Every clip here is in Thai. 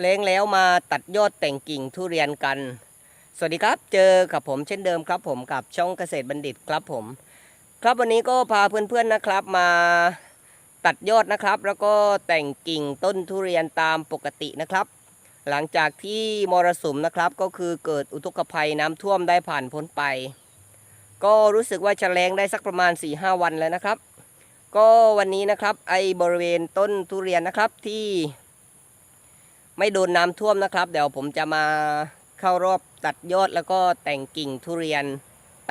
เล้งแล้วมาตัดยอดแต่งกิ่งทุเรียนกัน สวัสดีครับ เจอกับผมเช่นเดิมครับผมกับช่องเกษตรบัณฑิตครับผม ครับวันนี้ก็พาเพื่อนๆนะครับมาตัดยอดนะครับ แล้วก็แต่งกิ่งต้นทุเรียนตามปกตินะครับ หลังจากที่มรสุมนะครับก็คือเกิดอุทกภัยน้ำท่วมได้ผ่านพ้นไป ก็รู้สึกว่าจะแรงได้สักประมาณ 4-5 วันแล้วนะครับ ก็วันนี้นะครับไอ้บริเวณต้นทุเรียนนะครับที่ ไม่โดนน้ำท่วมนะครับ เดี๋ยวผมจะมาเข้ารอบตัดยอดแล้วก็แต่งกิ่งทุเรียน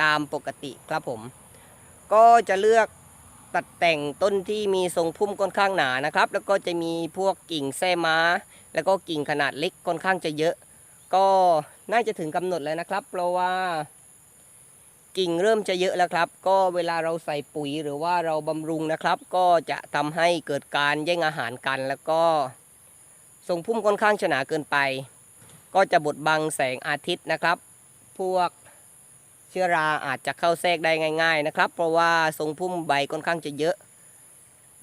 ตามปกติครับผม ก็จะเลือกตัดแต่งต้นที่มีทรงพุ่มค่อนข้างหนานะครับ แล้วก็จะมีพวกกิ่งแส้ม้า แล้วก็กิ่งขนาดเล็กค่อนข้างจะเยอะ ก็น่าจะถึงกำหนดแล้วนะครับ เพราะว่า กิ่งเริ่มจะเยอะแล้วครับ ก็เวลาเราใส่ปุ๋ยหรือว่าเราบำรุงนะครับ ก็จะทำให้เกิดการแย่งอาหารกันแล้วก็ ทรงพุ่มค่อนข้างจะหนาเกินไป ก็จะบดบังแสงอาทิตย์นะครับ พวกเชื้อราอาจจะเข้าแทรกได้ง่าย ๆนะครับ เพราะว่าทรงพุ่มใบค่อนข้างจะเยอะ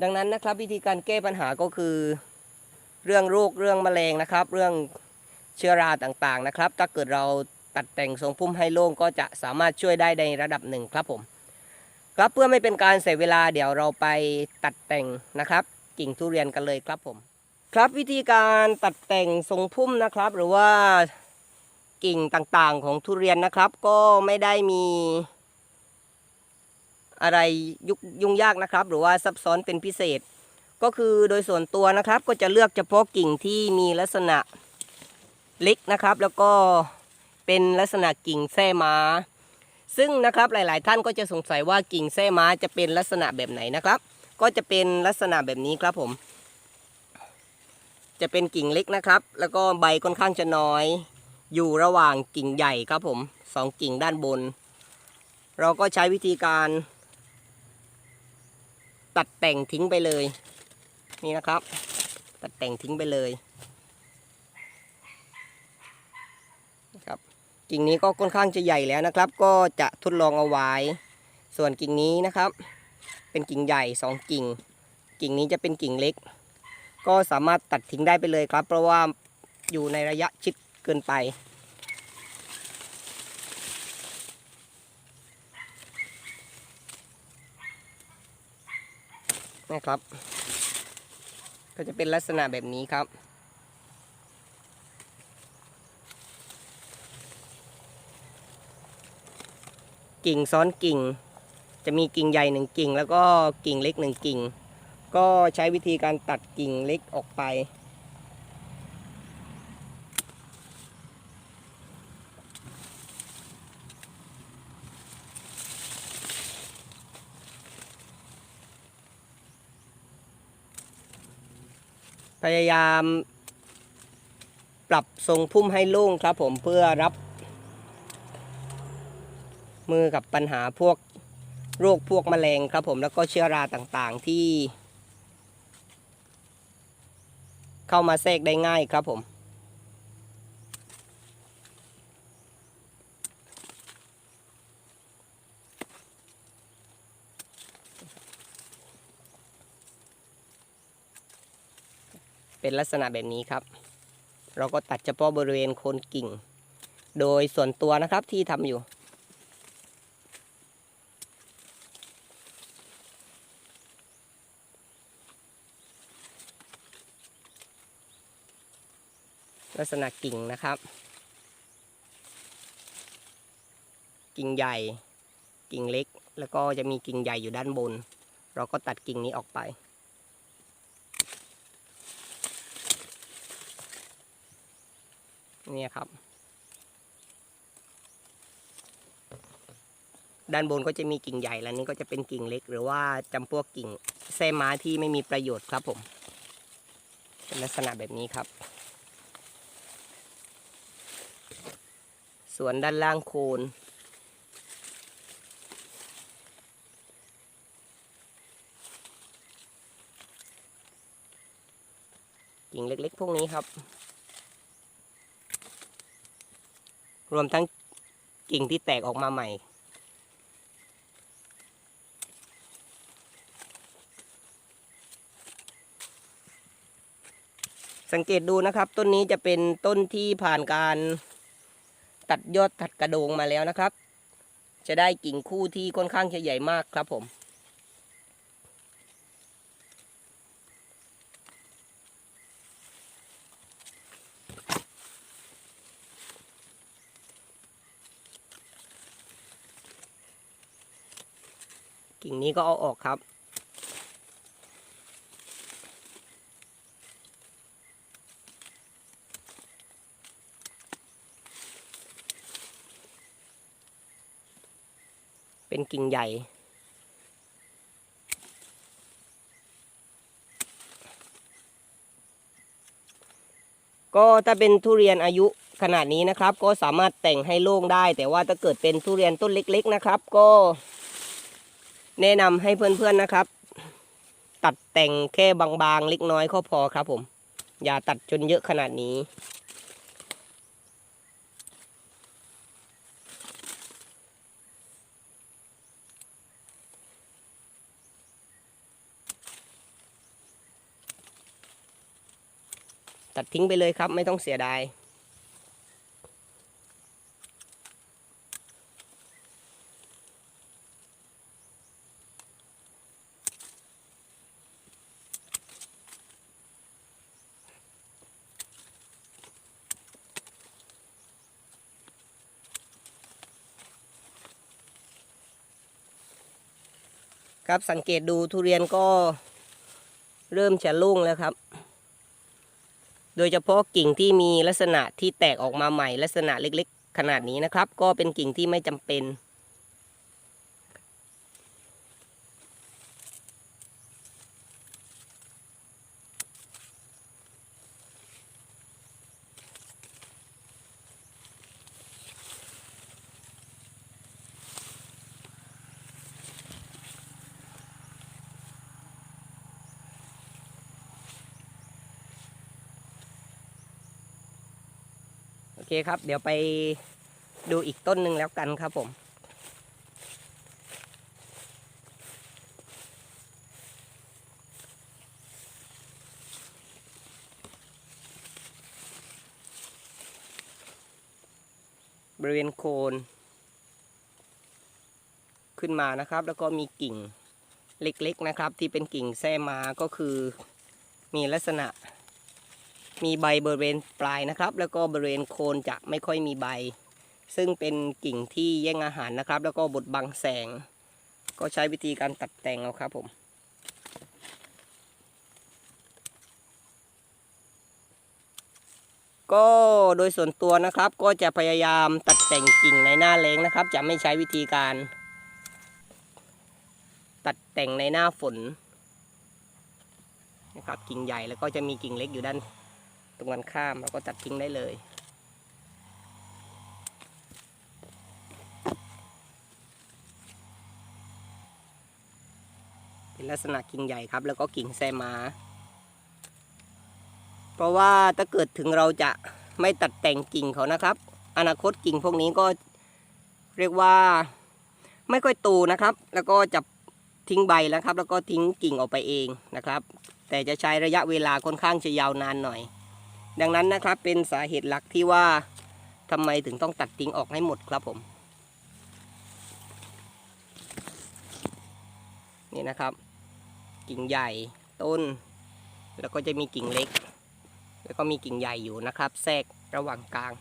ดังนั้นนะครับวิธีการแก้ปัญหาก็คือ เรื่องโรคเรื่องแมลงนะครับ เรื่องเชื้อราต่างๆนะครับ ถ้าเกิดเราตัดแต่งทรงพุ่มให้โล่งก็จะสามารถช่วยได้ในระดับหนึ่งครับผม ครับเพื่อไม่เป็นการเสียเวลาเดี๋ยวเราไปตัดแต่งนะครับ กิ่งทุเรียนกันเลยครับผม ครับวิธีการตัดแต่งทรงพุ่มนะครับ หรือว่ากิ่งต่างๆของทุเรียนนะครับ ก็ไม่ได้มีอะไรยุยุ่งยากนะครับ หรือว่าซับซ้อนเป็นพิเศษ ก็คือโดยส่วนตัวนะครับ ก็จะเลือกเฉพาะกิ่งที่มีลักษณะเล็กนะครับ แล้วก็เป็นลักษณะกิ่งแส้ม้า ซึ่งนะครับหลาย ๆ ท่านก็จะสงสัยว่ากิ่งแส้ม้าจะเป็นลักษณะแบบไหนนะครับ ก็จะเป็นลักษณะแบบนี้ครับผม จะเป็นกิ่งเล็กนะครับ แล้วก็ใบค่อนข้างจะน้อย อยู่ระหว่างกิ่งใหญ่ครับผมสองกิ่งด้านบน เราก็ใช้วิธีการ ตัดแต่งทิ้งไปเลย นี่นะครับ ตัดแต่งทิ้งไปเลยครับกิ่งนี้ก็ค่อนข้างจะใหญ่แล้วนะครับ ก็จะทดลองเอาไว้ ส่วนกิ่งนี้นะครับ เป็นกิ่งใหญ่สองกิ่ง กิ่งนี้จะเป็นกิ่งเล็ก ก็สามารถตัดทิ้งได้ไปเลยครับ เพราะว่าอยู่ในระยะชิดเกินไปนะครับ ก็จะเป็นลักษณะแบบนี้ครับกิ่งซ้อนกิ่ง จะมีกิ่งใหญ่หนึ่งกิ่ง แล้วก็กิ่งเล็กหนึ่งกิ่ง ก็ใช้วิธีการตัดกิ่งเล็กออกไป พยายามปรับทรงพุ่มให้โล่งครับผมเพื่อรับ มือกับปัญหาพวกโรคพวกแมลงครับผมแล้วก็เชื้อราต่างๆที่ เข้ามาแทรกได้ง่ายครับผมเป็นลักษณะแบบนี้ครับ เราก็ตัดเฉพาะบริเวณโคนกิ่ง โดยส่วนตัวนะครับที่ทำอยู่ ลักษณะกิ่งนะครับ กิ่งใหญ่กิ่งเล็ก แล้วก็จะมีกิ่งใหญ่อยู่ด้านบน เราก็ตัดกิ่งนี้ออกไปเนี่ยครับ ด้านบนก็จะมีกิ่งใหญ่แล้วนี่ก็จะเป็นกิ่งเล็ก หรือว่าจำพวกกิ่งแส้ม้าที่ไม่มีประโยชน์ครับผม เป็นลักษณะแบบนี้ครับ สวนด้านล่างโคนกิ่งเล็กๆ พวกนี้ครับ รวมทั้งกิ่งที่แตกออกมาใหม่ สังเกตดูนะครับ ต้นนี้จะเป็นต้นที่ผ่านการ ตัดยอดตัดกระโดงมาแล้วนะครับ จะได้กิ่งคู่ที่ค่อนข้างจะใหญ่มากครับผม กิ่งนี้ก็เอาออกครับ เป็นกิ่งใหญ่ ก็ถ้าเป็นทุเรียนอายุขนาดนี้นะครับ ก็สามารถแต่งให้โล่งได้ แต่ว่าถ้าเกิดเป็นทุเรียนต้นเล็ก ๆนะครับ ก็แนะนำให้เพื่อนๆนะครับ ตัดแต่งแค่บางๆเล็กน้อยก็พอครับผม อย่าตัดจนเยอะขนาดนี้ ตัดทิ้งไปเลยครับ ไม่ต้องเสียดายครับสังเกตดูทุเรียนก็เริ่มจะโล่งแล้วครับ โดยเฉพาะกิ่งที่มีลักษณะที่แตกออกมาใหม่ลักษณะเล็กๆ ขนาดนี้นะครับ ก็เป็นกิ่งที่ไม่จำเป็น อเคครับ เดี๋ยวไปดูอีกต้นหนึ่งแล้วกันครับผมบริเวณโคน ขึ้นมานะครับ แล้วก็มีกิ่งเล็กๆนะครับ ที่เป็นกิ่งแท้มาก็คือมีลักษณะ มีใบบริเวณปลายนะครับ แล้วก็บริเวณโคนจะไม่ค่อยมีใบ ซึ่งเป็นกิ่งที่แย่งอาหารนะครับ แล้วก็บดบังแสง ก็ใช้วิธีการตัดแต่งเอาครับผมก็โดยส่วนตัวนะครับก็จะพยายามตัดแต่งกิ่งในหน้าแล้งนะครับ จะไม่ใช้วิธีการ ตัดแต่งในหน้าฝนนะครับกิ่งใหญ่แล้วก็จะมีกิ่งเล็กอยู่ด้าน ตรงกันข้ามเราก็ตัดทิ้งได้เลยเป็นลักษณะกิ่งใหญ่ครับ แล้วก็กิ่งแซมา เพราะว่าถ้าเกิดถึงเราจะไม่ตัดแต่งกิ่งเขานะครับ อนาคตกิ่งพวกนี้ก็เรียกว่าไม่ค่อยโตนะครับ แล้วก็จะทิ้งใบแล้วครับ แล้วก็ทิ้งกิ่งออกไปเองนะครับ แต่จะใช้ระยะเวลาค่อนข้างจะยาวนานหน่อย ดังนั้นนะครับเป็นสาเหตุหลักที่ว่าทำไมถึงต้องตัดทิ้งออกให้หมดครับผม นี่นะครับ กิ่งใหญ่ต้น แล้วก็จะมีกิ่งเล็ก แล้วก็มีกิ่งใหญ่อยู่นะครับ แทรกระหว่างกลาง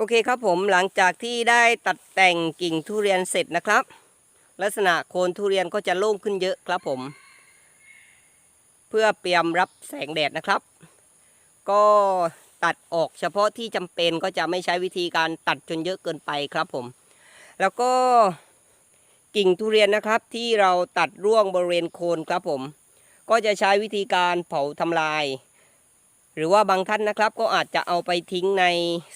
โอเคครับผมหลังจากที่ได้ตัดแต่งกิ่งทุเรียนเสร็จนะครับ ลักษณะโคนทุเรียนก็จะโล่งขึ้นเยอะครับผม เพื่อเตรียมรับแสงแดดนะครับ ก็ตัดออกเฉพาะที่จำเป็นก็จะไม่ใช้วิธีการตัดจนเยอะเกินไปครับผม แล้วก็กิ่งทุเรียนนะครับที่เราตัดร่วงบริเวณโคนครับผม ก็จะใช้วิธีการเผาทำลาย รือว่าบางท่านนะครับก็อาจจะเอาไปทิ้งใน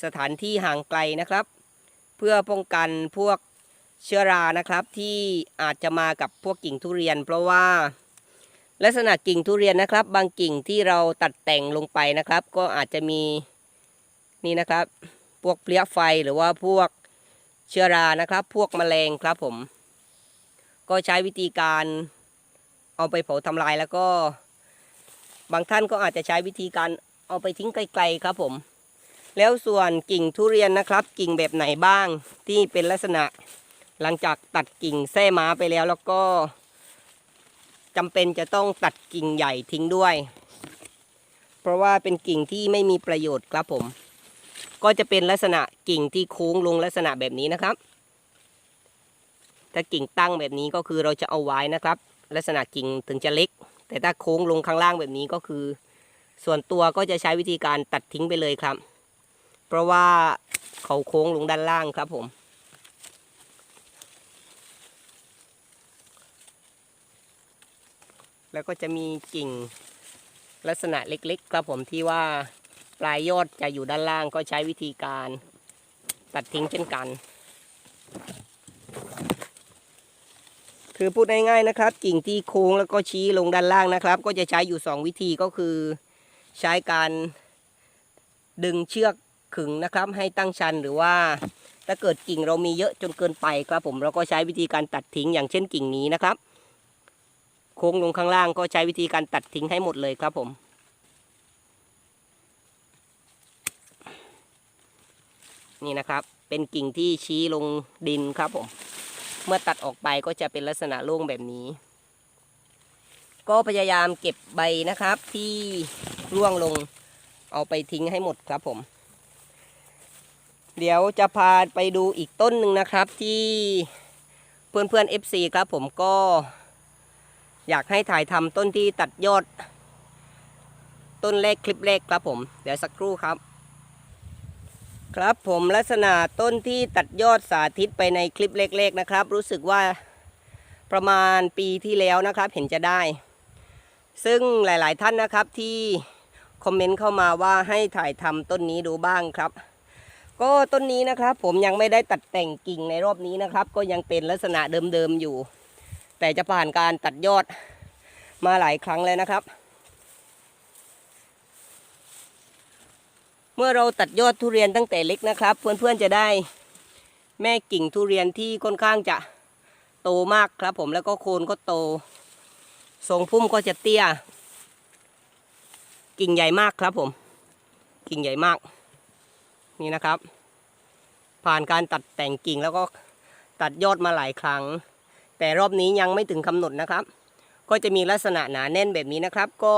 สถานที่ห่างไกลนะครับ เพื่อป้องกันพวกเชื้อรานะครับที่อาจจะมากับพวกกิ่งทุเรียน เพราะว่าลักษณะกิ่งทุเรียนนะครับ บางกิ่งที่เราตัดแต่งลงไปนะครับ ก็อาจจะมีนี่นะครับ พวกเพลี้ยไฟหรือว่าพวกเชื้อรานะครับ พวกแมลงครับผม ก็ใช้วิธีการเอาไปเผาทำลายแล้วก็ บางท่านก็อาจจะใช้วิธีการ เอาไปทิ้งไกลๆครับผม แล้วส่วนกิ่งทุเรียนนะครับ กิ่งแบบไหนบ้างที่เป็นลักษณะ หลังจากตัดกิ่งแส้ม้าไปแล้วแล้วก็จำเป็นจะต้องตัดกิ่งใหญ่ทิ้งด้วย เพราะว่าเป็นกิ่งที่ไม่มีประโยชน์ครับผม ก็จะเป็นลักษณะกิ่งที่โค้งลงลักษณะแบบนี้นะครับ ถ้ากิ่งตั้งแบบนี้ก็คือเราจะเอาไว้นะครับ ลักษณะกิ่งถึงจะเล็ก แต่ถ้าโค้งลงข้างล่างแบบนี้ก็คือ ส่วนตัวก็จะใช้วิธีการตัดทิ้งไปเลยครับ เพราะว่าเขาโค้งลงด้านล่างครับผม แล้วก็จะมีกิ่งลักษณะเล็กๆ ครับผมที่ว่าปลายยอดจะอยู่ด้านล่างก็ใช้วิธีการตัดทิ้งเช่นกัน คือพูดง่ายๆนะครับ กิ่งที่โค้งแล้วก็ชี้ลงด้านล่างนะครับ ก็จะใช้อยู่ 2 วิธีก็คือ ใช้การดึงเชือกขึงนะครับ ให้ตั้งชันหรือว่าถ้าเกิดกิ่งเรามีเยอะจนเกินไปครับผมเราก็ใช้วิธีการตัดทิ้งอย่างเช่นกิ่งนี้นะครับ โค้งลงข้างล่างก็ใช้วิธีการตัดทิ้งให้หมดเลยครับผมนี่นะครับเป็นกิ่งที่ชี้ลงดินครับผม เมื่อตัดออกไปก็จะเป็นลักษณะโล่งแบบนี้ ก็พยายามเก็บใบนะครับที่ร่วงลงเอาไปทิ้งให้หมดครับผม เดี๋ยวจะพาไปดูอีกต้นหนึ่งนะครับที่เพื่อนเพื่อนๆ FC ครับผมก็อยากให้ถ่ายทำต้นที่ตัดยอด ต้นแรกคลิปแรกครับผม เดี๋ยวสักครู่ครับ ครับผมลักษณะต้นที่ตัดยอดสาธิตไปในคลิปเล็กๆนะครับ รู้สึกว่าประมาณปีที่แล้วนะครับเห็นจะได้ ซึ่งหลาย ๆ ท่านนะครับที่คอมเมนต์เข้ามาว่าให้ถ่ายทำต้นนี้ดูบ้างครับ ก็ต้นนี้นะครับผมยังไม่ได้ตัดแต่งกิ่งในรอบนี้นะครับ ก็ยังเป็นลักษณะเดิม ๆ อยู่ แต่จะผ่านการตัดยอดมาหลายครั้งแล้วนะครับ เมื่อเราตัดยอดทุเรียนตั้งแต่เล็กนะครับ เพื่อนๆจะได้แม่กิ่งทุเรียนที่ค่อนข้างจะโตมากครับผมแล้วก็โคนก็โต ทรงพุ่มก็จะเตี้ย กิ่งใหญ่มากครับผม กิ่งใหญ่มาก นี่นะครับ ผ่านการตัดแต่งกิ่งแล้วก็ตัดยอดมาหลายครั้ง แต่รอบนี้ยังไม่ถึงกำหนดนะครับ ก็จะมีลักษณะหนาแน่นแบบนี้นะครับ ก็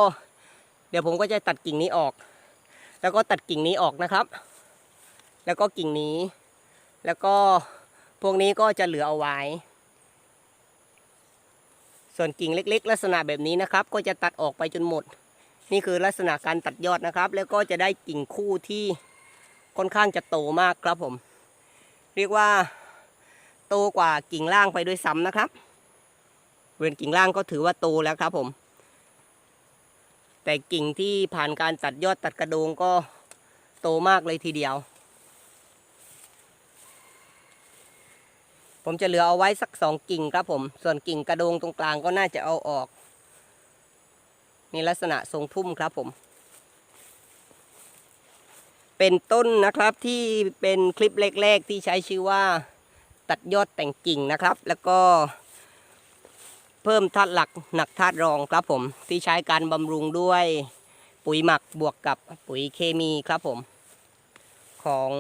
เดี๋ยวผมก็จะตัดกิ่งนี้ออก แล้วก็ตัดกิ่งนี้ออกนะครับ แล้วก็กิ่งนี้ แล้วก็พวกนี้ก็จะเหลือเอาไว้ ส่วนกิ่งเล็ก ๆ ลักษณะแบบนี้นะครับ ก็จะตัดออกไปจนหมด นี่คือลักษณะการตัดยอดนะครับ แล้วก็จะได้กิ่งคู่ที่ค่อนข้างจะโตมากครับผม เรียกว่าโตกว่ากิ่งล่างไปด้วยซ้ำนะครับ เวนกิ่งล่างก็ถือว่าโตแล้วครับผม แต่กิ่งที่ผ่านการตัดยอดตัดกระโดงก็โตมากเลยทีเดียว ผมจะเหลือเอาไว้สักสองกิ่งครับผม ส่วนกิ่งกระโดงตรงกลางก็น่าจะเอาออกนี่ลักษณะทรงพุ่มครับผม เป็นต้นนะครับที่เป็นคลิปแรกๆที่ใช้ชื่อว่าตัดยอดแต่งกิ่งนะครับ แล้วก็เพิ่มธาตุหลักหนักธาตุรองครับผม ที่ใช้การบำรุงด้วยปุ๋ยหมักบวกกับปุ๋ยเคมีครับผม ของ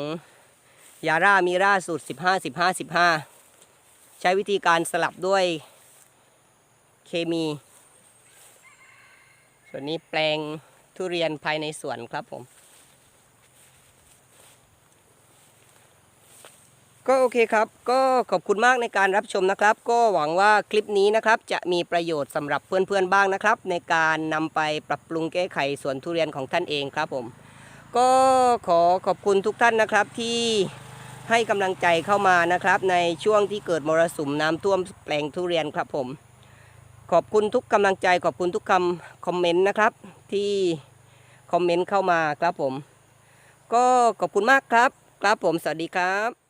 ยาร่ามีร่าสูตร 15 15 15 ใช้วิธีการสลับด้วยเคมี ส่วนนี้แปลงทุเรียนภายในสวนครับผม ก็โอเคครับ ก็ขอบคุณมากในการรับชมนะครับ ก็หวังว่าคลิปนี้นะครับ จะมีประโยชน์สำหรับเพื่อนๆบ้างนะครับ ในการนำไปปรับปรุงแก้ไขสวนทุเรียนของท่านเองครับผม ก็ขอขอบคุณทุกท่านนะครับที่ ให้กำลังใจเข้ามานะครับ ในช่วงที่เกิดมรสุมน้ำท่วมแปลงทุเรียนครับผม ขอบคุณทุกกำลังใจขอบคุณทุกคำคอมเมนต์นะครับ ที่คอมเมนต์เข้ามาครับผม ก็ขอบคุณมากครับ ครับผมสวัสดีครับ